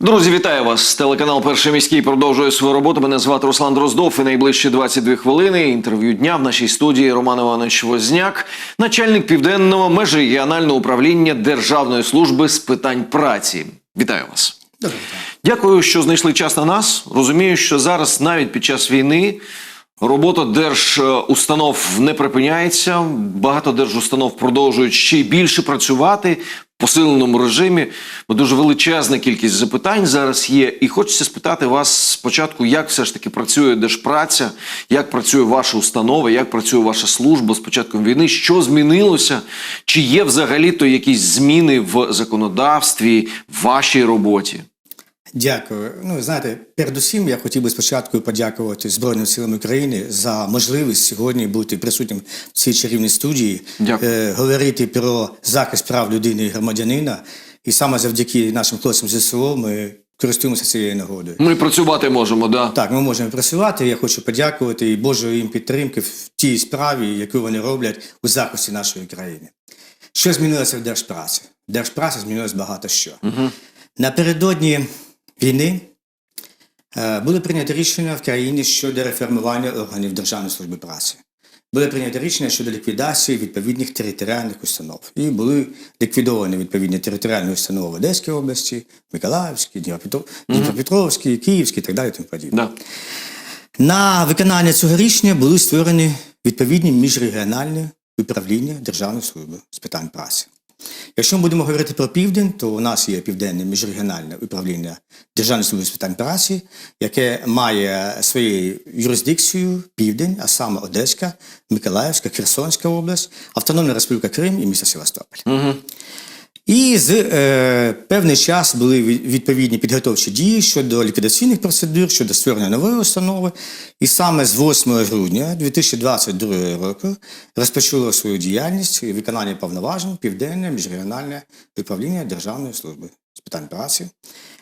Друзі, вітаю вас! Телеканал Перший міський продовжує свою роботу. Мене звати Руслан Дроздов. І найближчі 22 хвилини. Інтерв'ю дня в нашій студії Роман Іванович Возняк, начальник південного межрегіонального управління Державної служби з питань праці. Вітаю вас! Дякую, що знайшли час на нас. Розумію, що зараз навіть під час війни робота держустанов не припиняється. Багато держустанов продовжують ще більше працювати в посиленому режимі. Дуже величезна кількість запитань зараз є. І хочеться спитати вас спочатку, як все ж таки працює держпраця, як працює ваша установа, як працює ваша служба з початком війни, що змінилося, чи є взагалі-то якісь зміни в законодавстві, в вашій роботі? Дякую. Ну, знаєте, передусім я хотів би спочатку подякувати Збройним силам України за можливість сьогодні бути присутнім в цій чарівній студії, Дякую. е, говорити про захист прав людини і громадянина. І саме завдяки нашим хлопцям ЗСУ ми користуємося цією нагодою. Ми працювати можемо, да. Так, ми можемо працювати. Я хочу подякувати і Божої їм підтримки в тій справі, яку вони роблять у захисті нашої країни. Що змінилося в держпраці? В держпраці змінилось багато що. Напередодні війни е, були прийняті рішення в країні щодо реформування органів Державної служби праці. Були прийняті рішення щодо ліквідації відповідних територіальних установ. І були ліквідовані відповідні територіальні установи в Одеській області, Миколаївській, Дніпропетровській, Київській і так далі. Тому подібне. Да. На виконання цього рішення були створені відповідні міжрегіональні управління Державної служби з питань праці. Якщо ми будемо говорити про південь, то у нас є південне міжрегіональне управління Державної служби з питань праці, яке має своєю юрисдикцією південь, а саме Одеська, Миколаївська, Херсонська область, Автономна Республіка Крим і місто Севастополь. Угу. І з е, певний час були відповідні підготовчі дії щодо ліквідаційних процедур, щодо створення нової установи. І саме з 8 грудня 2022 року розпочало свою діяльність і виконання повноважень Південне міжрегіональне управління Державної служби з питань праці.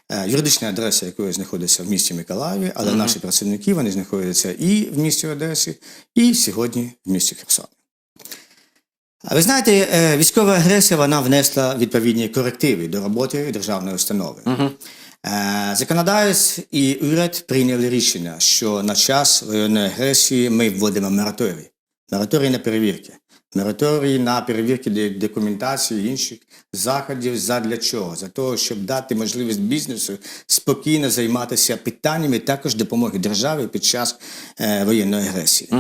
Е, Юридична адреса якої знаходиться в місті Миколаєві, але наші працівники вони знаходяться і в місті Одесі, і сьогодні в місті Херсон. А ви знаєте, е, військова агресія вона внесла відповідні корективи до роботи державної установи. Е, Законодавець і уряд прийняли рішення, що на час воєнної агресії ми вводимо мораторій. Мораторій на перевірки. Мораторій на перевірки документації і інших заходів. Задля чого? За того, щоб дати можливість бізнесу спокійно займатися питаннями також допомоги державі під час е, воєнної агресії.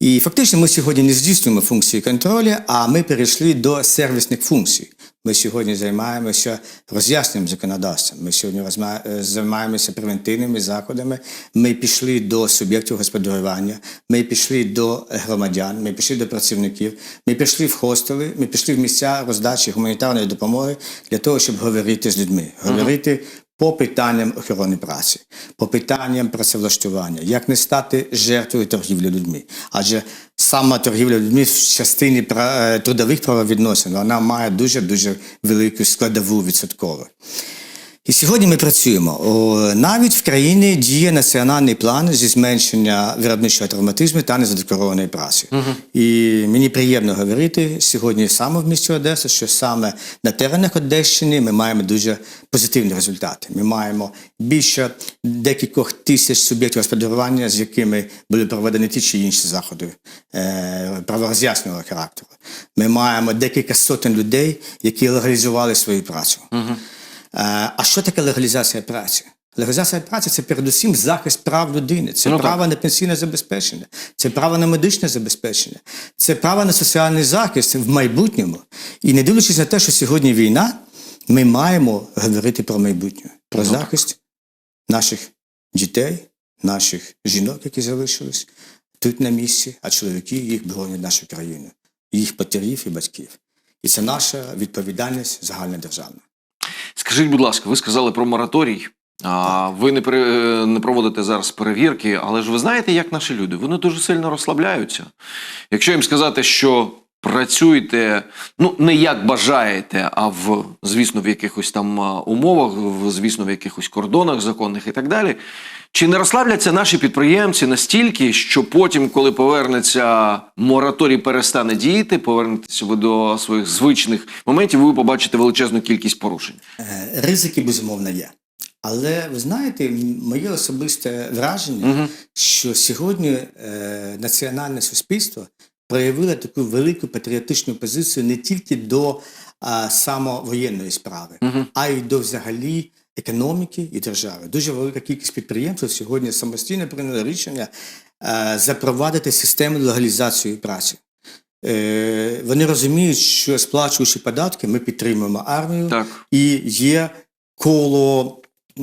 І фактично ми сьогодні не здійснюємо функції контролю, а ми перейшли до сервісних функцій. Ми сьогодні займаємося роз'ясненням законодавства. Ми сьогодні е, займаємося превентивними заходами. Ми пішли до суб'єктів господарювання, ми пішли до громадян, ми пішли до працівників, ми пішли в хостели, ми пішли в місця роздачі гуманітарної допомоги для того, щоб говорити з людьми, говорити по питанням охорони праці, по питанням працевлаштування, як не стати жертвою торгівлі людьми. Адже сама торгівля людьми в частині е, трудових правовідносин вона має дуже дуже велику складову відсоткову. І сьогодні ми працюємо. Навіть в країні діє національний план зі зменшення виробничого травматизму та незадекларованої праці. І мені приємно говорити сьогодні саме в місті Одеса, що саме на теренах Одещини ми маємо дуже позитивні результати. Ми маємо більше декількох тисяч суб'єктів господарювання, з якими були проведені ті чи інші заходи е, правороз'ясненого характеру. Ми маємо декілька сотень людей, які легалізували свою працю. Е, А що таке легалізація праці? Легалізація праці це передусім захист прав людини, це Ну, так. право на пенсійне забезпечення, це право на медичне забезпечення, це право на соціальний захист в майбутньому. І не дивлячись на те, що сьогодні війна, ми маємо говорити про майбутнє, про Ну, так. захист наших дітей, наших жінок, які залишились тут на місці, а чоловіки їх боронять нашу країну, їх матерів і батьків. І це наша відповідальність загальнодержавна. Скажіть, будь ласка, ви сказали про мораторій. А ви не, при, не проводите зараз перевірки, але ж ви знаєте, як наші люди? Вони дуже сильно розслабляються. Якщо їм сказати, що працюєте, ну не як бажаєте, а в звісно в якихось там умовах, в звісно, в якихось кордонах законних і так далі. Чи не розслабляться наші підприємці настільки, що потім, коли повернеться мораторій, перестане діяти, повернетеся ви до своїх звичних моментів, ви побачите величезну кількість порушень? Е, Ризики, безумовно, є. Але ви знаєте, моє особисте враження, що сьогодні е, національне суспільство проявило таку велику патріотичну позицію не тільки до а, самовоєнної справи, а й до взагалі економіки і держави. Дуже велика кількість підприємств сьогодні самостійно прийняли рішення е, запровадити систему легалізації праці. Е, вони розуміють, що сплачуючи податки, ми підтримуємо армію Так. і є коло е,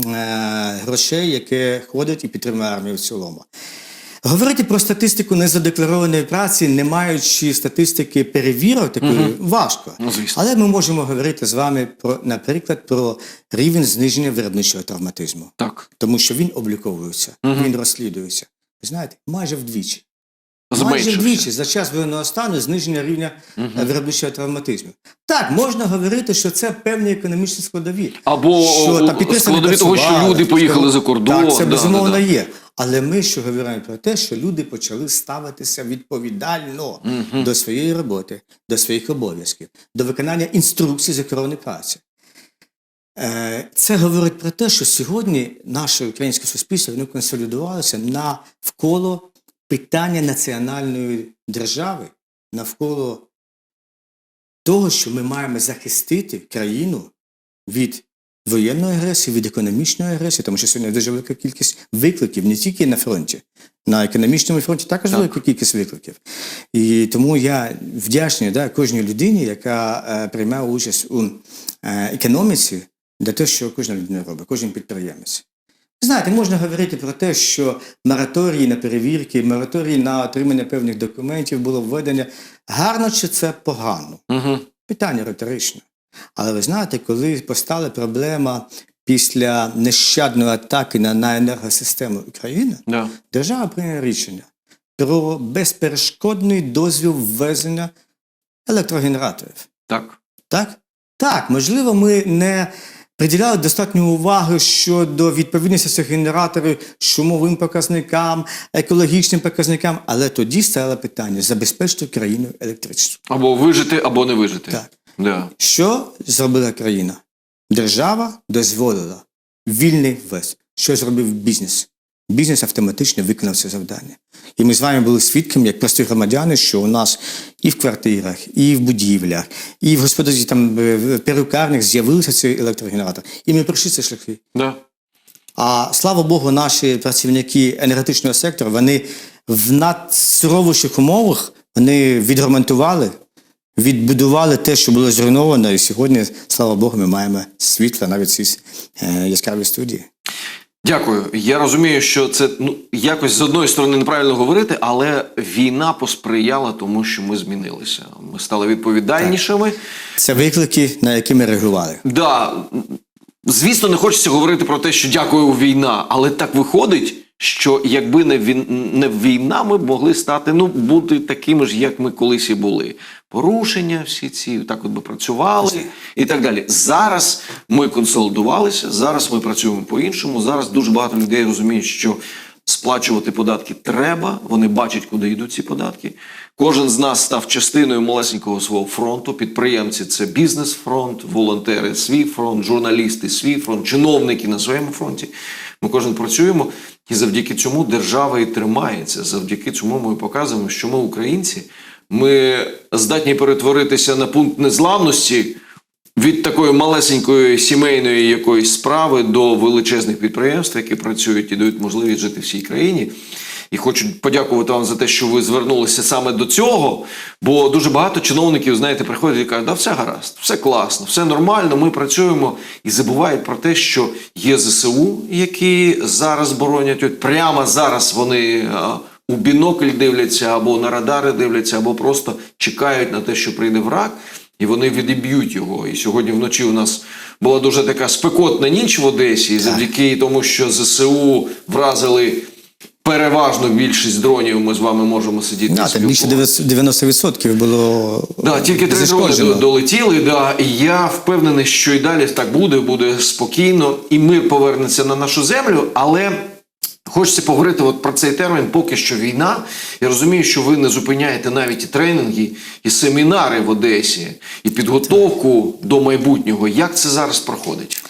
грошей, яке ходить і підтримує армію в цілому. Говорити про статистику незадекларованої праці, не маючи статистики перевірок, такої важко. Ну, звісно. Але ми можемо говорити з вами про, наприклад, про рівень зниження виробничого травматизму, Так. тому що він обліковується, він розслідується. Ви знаєте, майже вдвічі. Майже Зменшився. вдвічі за час воєнного стану зниження рівня е, виробничого травматизму. Так, можна говорити, що це певні економічні складові. Або що там складові того, що люди поїхали за кордон. Так, це Да, безумовно да, да. є. Але ми що говоримо про те, що люди почали ставитися відповідально до своєї роботи, до своїх обов'язків, до виконання інструкцій з охорони праці. Е, Це говорить про те, що сьогодні наше українське суспільство воно консолідувалося навколо питання національної держави, навколо того, що ми маємо захистити країну від воєнної агресії, від економічної агресії, тому що сьогодні дуже велика кількість викликів не тільки на фронті, на економічному фронті також велика кількість викликів. І тому я вдячний да, кожній людині, яка е, приймає участь у е, економіці, для того, що кожна людина робить, кожен підприємець. Знаєте, можна говорити про те, що мораторії на перевірки, мораторії на отримання певних документів було введення. Гарно чи це погано? Угу. Питання риторичне. Але ви знаєте, коли постала проблема після нещадної атаки на, на енергосистему України, Да. держава прийняла рішення про безперешкодний дозвіл ввезення електрогенераторів. Так. Так? Так, можливо, ми не приділяли достатньо уваги щодо відповідності цих генераторів шумовим показникам, екологічним показникам, але тоді стало питання забезпечити країну електричністю. Або вижити, або не вижити. Так. Да. Що зробила країна? Держава дозволила вільний вес. Що зробив бізнес? Бізнес автоматично виконав це завдання. І ми з вами були свідками, як прості громадяни, що у нас і в квартирах, і в будівлях, і в господарстві там е, в перукарнях з'явився цей електрогенератор. І ми пройшли ці шляхи. Да. А слава Богу, наші працівники енергетичного сектору вони в надсуровіших умовах вони відремонтували, відбудували те, що було зруйновано. І сьогодні, слава Богу, ми маємо світло навіть в цій е, яскравій студії. Дякую. Я розумію, що це ну якось з одної сторони неправильно говорити, але війна посприяла тому, що ми змінилися. Ми стали відповідальнішими. Це виклики, на які ми реагували. Да, звісно, не хочеться говорити про те, що дякую війна, але так виходить, що якби не він не війна, ми б могли стати ну бути такими ж, як ми колись і були. Порушення всі ці так от би працювали і так далі. Зараз ми консолідувалися, зараз ми працюємо по-іншому. Зараз дуже багато людей розуміють, що сплачувати податки треба. Вони бачать, куди йдуть ці податки. Кожен з нас став частиною малесенького свого фронту. Підприємці це бізнес-фронт, волонтери свій фронт, журналісти свій фронт, чиновники на своєму фронті. Ми кожен працюємо, і завдяки цьому держава і тримається. Завдяки цьому ми показуємо, що ми українці. Ми здатні перетворитися на пункт незламності від такої малесенької сімейної якоїсь справи до величезних підприємств, які працюють і дають можливість жити всій країні. І хочу подякувати вам за те, що ви звернулися саме до цього. Бо дуже багато чиновників, знаєте, приходять і кажуть, да все гаразд, все класно, все нормально, ми працюємо і забувають про те, що є ЗСУ, які зараз боронять. От прямо зараз вони у бінокль дивляться, або на радари дивляться, або просто чекають на те, що прийде враг. І вони відіб'ють його. І сьогодні вночі у нас була дуже така спекотна ніч в Одесі, і завдяки тому, що ЗСУ вразили переважну більшість дронів, ми з вами можемо сидіти. Да, там більше спілкуватися. 90% було Да, тільки три дрони долетіли. Да, і я впевнений, що і далі так буде, буде спокійно, і мир повернеться на нашу землю. Але хочеться поговорити от про цей термін, поки що війна. Я розумію, що ви не зупиняєте навіть і тренінги, і семінари в Одесі, і підготовку до майбутнього. Як це зараз проходить?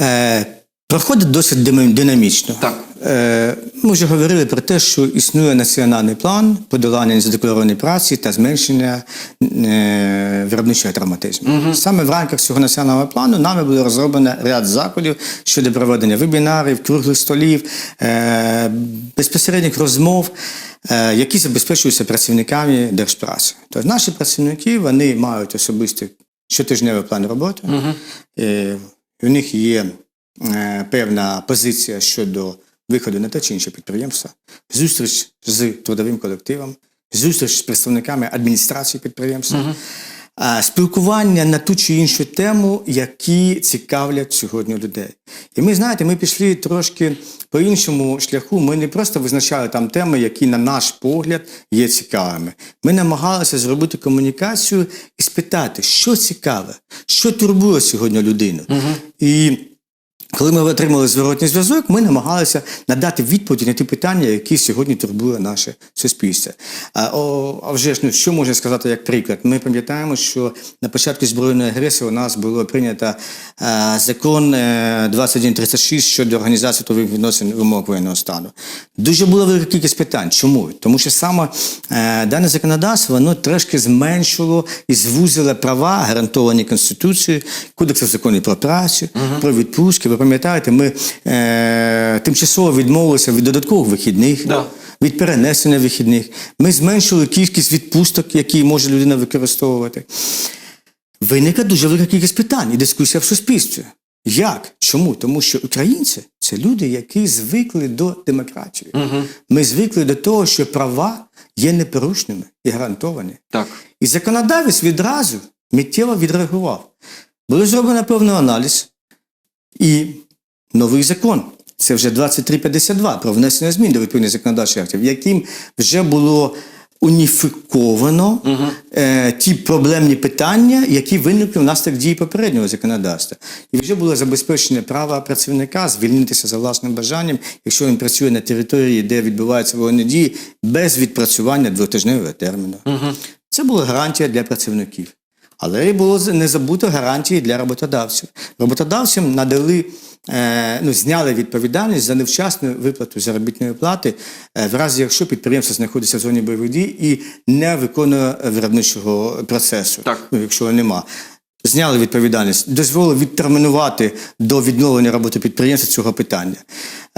Е, проходить досить динамічно. Так. Е, Ми вже говорили про те, що існує національний план подолання незадекларованої праці та зменшення е, виробничого травматизму. Саме в рамках цього національного плану нами було розроблено ряд заходів щодо проведення вебінарів, круглих столів, е, безпосередніх розмов, які забезпечуються працівниками держпраці. Тобто наші працівники вони мають особистий щотижневий план роботи. Е, У них є певна позиція щодо виходу на те чи інше підприємство, зустріч з трудовим колективом, зустріч з представниками адміністрації підприємства, а, спілкування на ту чи іншу тему, які цікавлять сьогодні людей. І ми знаєте, ми пішли трошки по іншому шляху. Ми не просто визначали там теми, які, на наш погляд, є цікавими. Ми намагалися зробити комунікацію і спитати, що цікаве, що турбує сьогодні людину. І коли ми отримали зворотній зв'язок, ми намагалися надати відповіді на ті питання, які сьогодні турбує наше суспільство. А, о, а вже ж ну, що можна сказати як приклад? Ми пам'ятаємо, що на початку збройної агресії у нас було прийнято е, закон е, 2136 щодо організації трудових відносин в умовах воєнного стану. Дуже була велика кількість питань. Чому? Тому що саме е, дане законодавство воно трошки зменшило і звузило права, гарантовані Конституцією, Кодексом законів про працю, про відпустки. Пам'ятаєте, ми е, тимчасово відмовилися від додаткових вихідних. Да. Від перенесення вихідних. Ми зменшили кількість відпусток, які може людина використовувати. Виникла дуже велика кількість питань і дискусія в суспільстві. Як? Чому? Тому що українці це люди, які звикли до демократії. Ми звикли до того, що права є непорушними і гарантовані. Так. І законодавець відразу миттєво відреагував. Було зроблено певний аналіз і новий закон. Це вже 2352 про внесення змін до відповідних законодавчих актів, яким вже було уніфіковано е, ті проблемні питання, які виникли внаслідок дії попереднього законодавства. І вже було забезпечення права працівника звільнитися за власним бажанням, якщо він працює на території, де відбуваються воєнні дії, без відпрацювання двотижневого терміну. Це була гарантія для працівників. Але й було не забуто гарантії для роботодавців. Роботодавцям надали, е, ну, зняли відповідальність за невчасну виплату заробітної плати, е, в разі якщо підприємство знаходиться в зоні бойових дій і не виконує виробничого процесу, Так. ну, якщо нема. Зняли відповідальність, дозволили відтермінувати до відновлення роботи підприємства цього питання.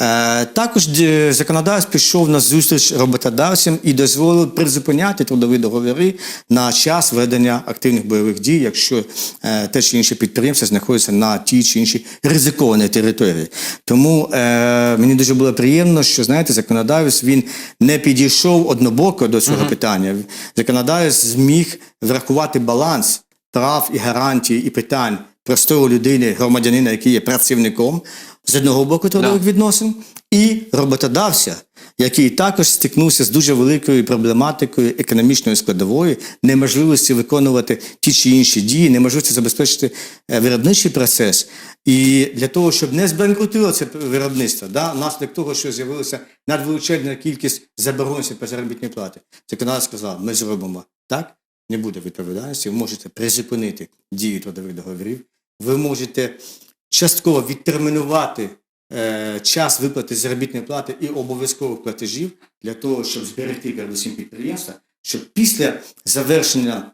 Е, також е, законодавець пішов на зустріч роботодавцям і дозволив призупиняти трудові договори на час ведення активних бойових дій, якщо е, те чи інше підприємство знаходиться на тій чи іншій ризикованій території. Тому е, мені дуже було приємно, що знаєте, законодавець він не підійшов однобоко до цього питання. Законодавець зміг врахувати баланс прав і гарантій і питань простої людини, громадянина, який є працівником з одного боку трудових відносин, і роботодавця, який також стикнувся з дуже великою проблематикою економічної складової, неможливості виконувати ті чи інші дії, неможливості забезпечити е, виробничий процес. І для того, щоб не збанкрутило це виробництво, да, внаслідок того, що з'явилася надвеличезна кількість заборонців по заробітній платі, законодавець сказав, ми зробимо так, не буде відповідальності, ви можете призупинити дію трудових договорів, ви можете частково відтермінувати е, час виплати заробітної плати і обов'язкових платежів для того, щоб зберегти передусім підприємства, щоб після завершення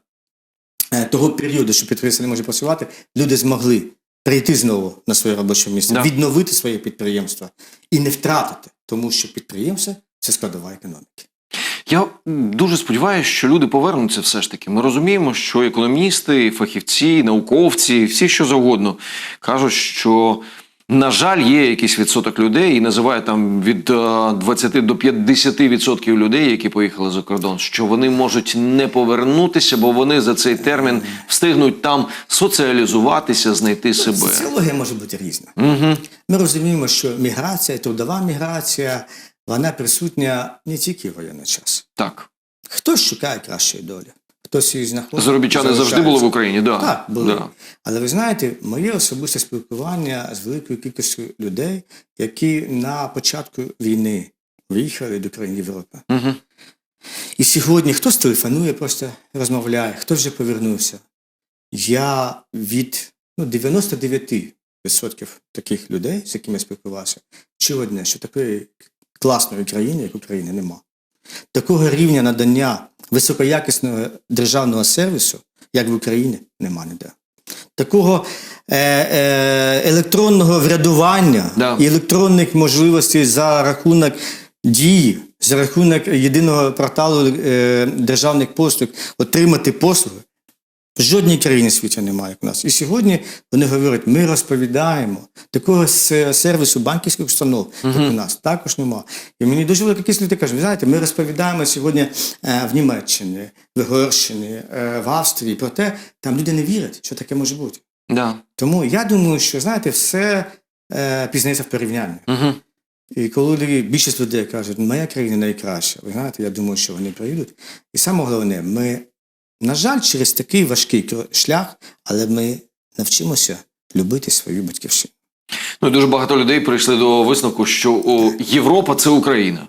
е, того періоду, що підприємство не може працювати, люди змогли прийти знову на своє робоче місце, Да. відновити своє підприємство і не втратити, тому що підприємство це складова економіки. Я дуже сподіваюся, що люди повернуться все ж таки. Ми розуміємо, що економісти, фахівці, науковці, всі що завгодно кажуть, що. На жаль, є якийсь відсоток людей, і називають там від е, 20 до 50 відсотків людей, які поїхали за кордон, що вони можуть не повернутися, бо вони за цей термін встигнуть там соціалізуватися, знайти себе. Соціологія може бути різна. Угу. Ми розуміємо, що міграція, трудова міграція, вона присутня не тільки в воєнний час. Так. Хтось шукає кращої долі, хтось її знаходить. Заробітчани завжди були в Україні, да. Так, були. Да. Але ви знаєте, моє особисте спілкування з великою кількістю людей, які на початку війни виїхали до країн Європи. Угу. І сьогодні хтось телефонує, просто розмовляє, хтось вже повернувся. Я від ну, 99 таких людей, з якими я спілкувався, чи одне, що такої класної країни, як Україна, нема. Такого рівня надання високоякісного державного сервісу, як в Україні, нема ніде. Такого е, е, електронного врядування Да. і електронних можливостей за рахунок дії, за рахунок єдиного порталу е, державних послуг отримати послуги. В жодній країні світу немає, як у нас. І сьогодні вони говорять, ми розповідаємо. Такого сервісу банківських установ, як у нас, також немає. І мені дуже велика кількість людей кажуть, ви знаєте, ми розповідаємо сьогодні е, в Німеччині, в Угорщині, е, в Австрії про те, там люди не вірять, що таке може бути. Да. Тому я думаю, що знаєте, все е, пізнається в порівнянні. Угу. І коли більшість людей кажуть, моя країна найкраща, ви знаєте, я думаю, що вони приїдуть. І саме головне, ми, на жаль, через такий важкий шлях, але ми навчимося любити свою батьківщину. Ну, дуже багато людей прийшли до висновку, що о, Європа це Україна,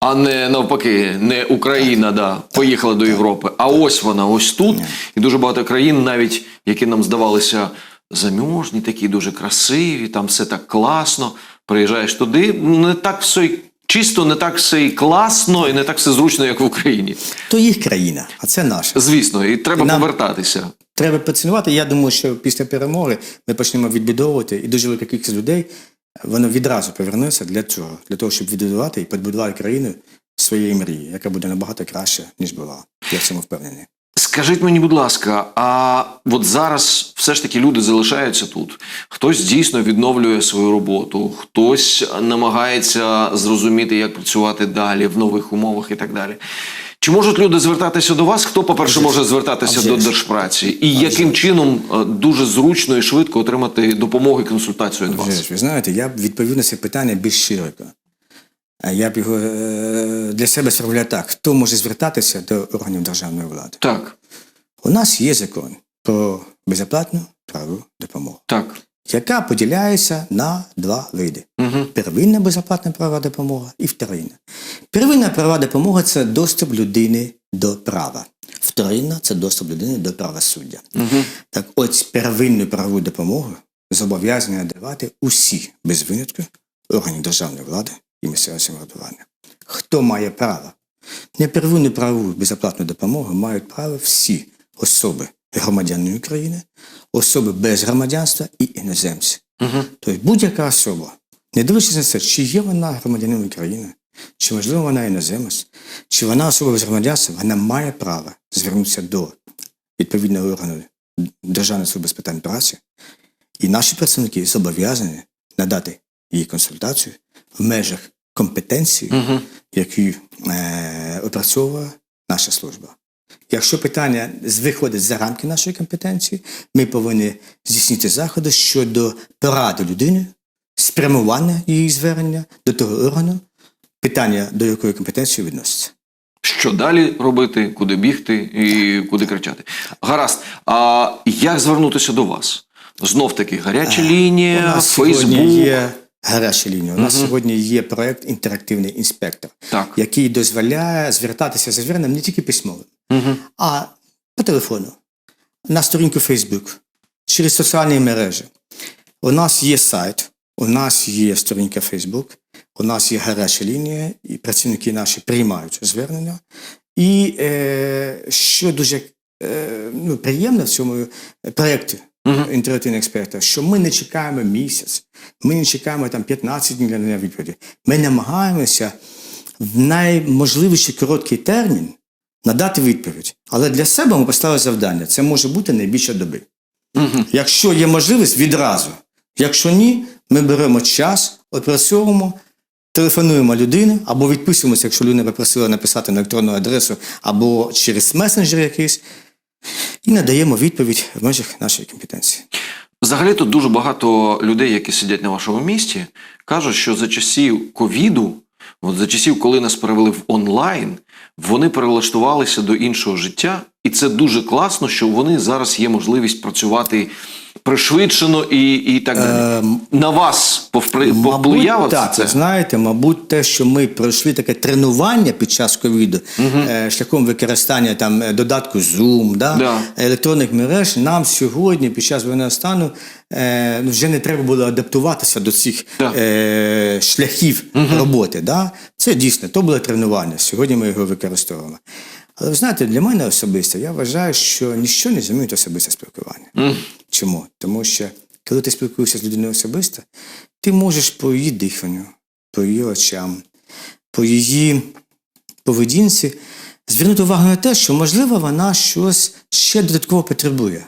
а не навпаки, не Україна, да, поїхала до Європи. А ось вона, ось тут. Ні. І дуже багато країн, навіть які нам здавалися заміжні, такі дуже красиві, там все так класно. Приїжджаєш туди, не так все чисто, не так все й класно, і не так все зручно, як в Україні. То їх країна, а це наша. Звісно, і треба нам- повертатися. Треба поцінувати. Я думаю, що після перемоги ми почнемо відбудовувати, і дуже велика кількість людей воно відразу повернеться для цього, для того, щоб відбудувати і побудувати країну своєї мрії, яка буде набагато краще, ніж була. Я в цьому впевнений. Скажіть мені, будь ласка, а от зараз все ж таки люди залишаються тут. Хтось дійсно відновлює свою роботу, хтось намагається зрозуміти, як працювати далі в нових умовах і так далі. Чи можуть люди звертатися до вас? Хто, по-перше, може звертатися до держпраці? І яким чином е, дуже зручно і швидко отримати допомогу і консультацію від вас? ви знаєте, я відповів на це питання більш широко. А Я б його е, для себе сформулював так: хто може звертатися до органів державної влади? Так, У нас є закон про безоплатну правову допомогу, так. яка поділяється на два види: Угу. первинна безоплатна правова допомога і вторинна. Первинна правова допомога це доступ людини до права. Вторинна це доступ людини до правосуддя. Угу. Так от первинну правову допомогу зобов'язані надавати усі без винятку органів державної влади і місцевого самоврядування. Хто має право? На первинну правову безоплатну допомогу мають право всі особи громадяни України, особи без громадянства і іноземці. Угу. Тобто будь-яка особа, не дивлячись на це, чи є вона громадянином України, чи можливо вона іноземець, чи вона особа без громадянства, вона має право звернутися до відповідного органу Державної служби з питань праці, і наші працівники зобов'язані надати їй консультацію в межах компетенції, Угу. які е, опрацьовує наша служба. Якщо питання виходить за рамки нашої компетенції, ми повинні здійснити заходи щодо поради людини, спрямування її звернення до того органу, питання до якої компетенції відноситься. Що далі робити, куди бігти і куди кричати? Гаразд. А як звернутися до вас? Знов таки гаряча лінія, нас сьогодні Фейсбук. Є гаряча лінія. У нас сьогодні є проект інтерактивний інспектор, Так. який дозволяє звертатися за зверненням не тільки письмовим, Угу. а по телефону, на сторінку Facebook, через соціальні мережі. У нас є сайт, у нас є сторінка Facebook, у нас є гаряча лінія, і працівники наші приймають звернення. І е, що дуже е, ну, приємно в цьому проєкті Мгм. інтерактивного експерта, що ми не чекаємо місяць, ми не чекаємо там 15 днів для надання відповіді. Ми намагаємося в найможливіший короткий термін надати відповідь. Але для себе ми поставили завдання. Це може бути найбільше доби. Угу. Якщо є можливість, відразу. Якщо ні, ми беремо час, опрацьовуємо, телефонуємо людині або відписуємося, якщо людина попросила написати на електронну адресу або через месенджер якийсь, і надаємо відповідь в межах нашої компетенції. Взагалі тут дуже багато людей, які сидять на вашому місці, кажуть, що за часів ковіду, от за часів, коли нас перевели в онлайн, вони перелаштувалися до іншого життя, і це дуже класно, що вони зараз є можливість працювати пришвидшено і, і так далі. Ем, на вас повпри- так, це? знаєте, мабуть, те, що ми пройшли таке тренування під час ковіду, е, шляхом використання там е, додатку Zoom, да, Да. електронних мереж, нам сьогодні, під час воєнного стану, е, ну, вже не треба було адаптуватися до цих Так. е, шляхів роботи. Да? Це дійсно, то було тренування. Сьогодні ми його використовуємо. Але ви знаєте, для мене особисто я вважаю, що ніщо не замінить особисте спілкування. Чому? Тому що коли ти спілкуєшся з людиною особисто, ти можеш по її диханню, по її очам, по її поведінці звернути увагу на те, що, можливо, вона щось ще додатково потребує.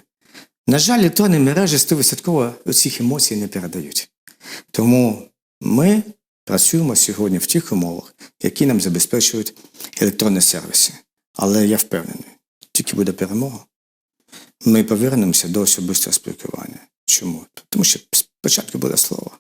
На жаль, електронні мережі 100% цих емоцій не передають. Тому ми працюємо сьогодні в тих умовах, які нам забезпечують електронні сервіси. Але я впевнений, тільки буде перемога, ми повернемося до особистого спілкування. Чому? Тому що спочатку буде слово.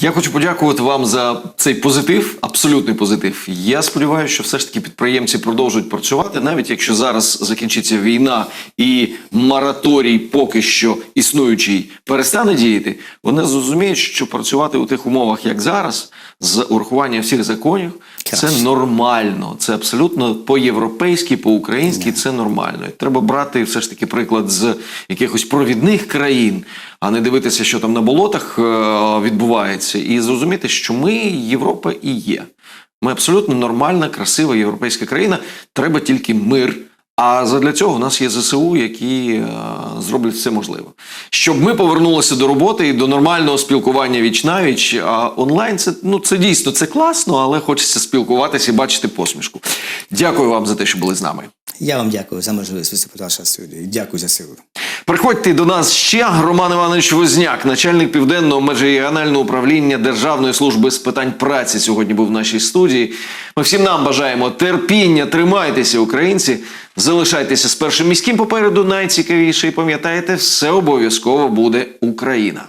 Я хочу подякувати вам за цей позитив, абсолютний позитив. Я сподіваюся, що все ж таки підприємці продовжують працювати, навіть якщо зараз закінчиться війна і мораторій, поки що існуючий, перестане діяти. Вони зрозуміють, що працювати у тих умовах, як зараз, з урахуванням всіх законів, це нормально. Це абсолютно по-європейськи, по-українськи, це нормально. Треба брати все ж таки приклад з якихось провідних країн, а не дивитися, що там на болотах е, відбувається, і зрозуміти, що ми Європа і є. Ми абсолютно нормальна, красива європейська країна. Треба тільки мир. А задля цього у нас є ЗСУ, які е, зроблять все можливе. Щоб ми повернулися до роботи і до нормального спілкування віч навіч. А онлайн це ну це дійсно це класно, але хочеться спілкуватися і бачити посмішку. Дякую вам за те, що були з нами. Я вам дякую за можливість виступити в студії. Дякую за силу. Приходьте до нас ще Роман Іванович Возняк, начальник південного межрегіонального управління Державної служби з питань праці. Сьогодні був в нашій студії. Ми всім нам бажаємо терпіння, тримайтеся, українці, залишайтеся з першим міським попереду. Найцікавіше і пам'ятайте, все обов'язково буде Україна.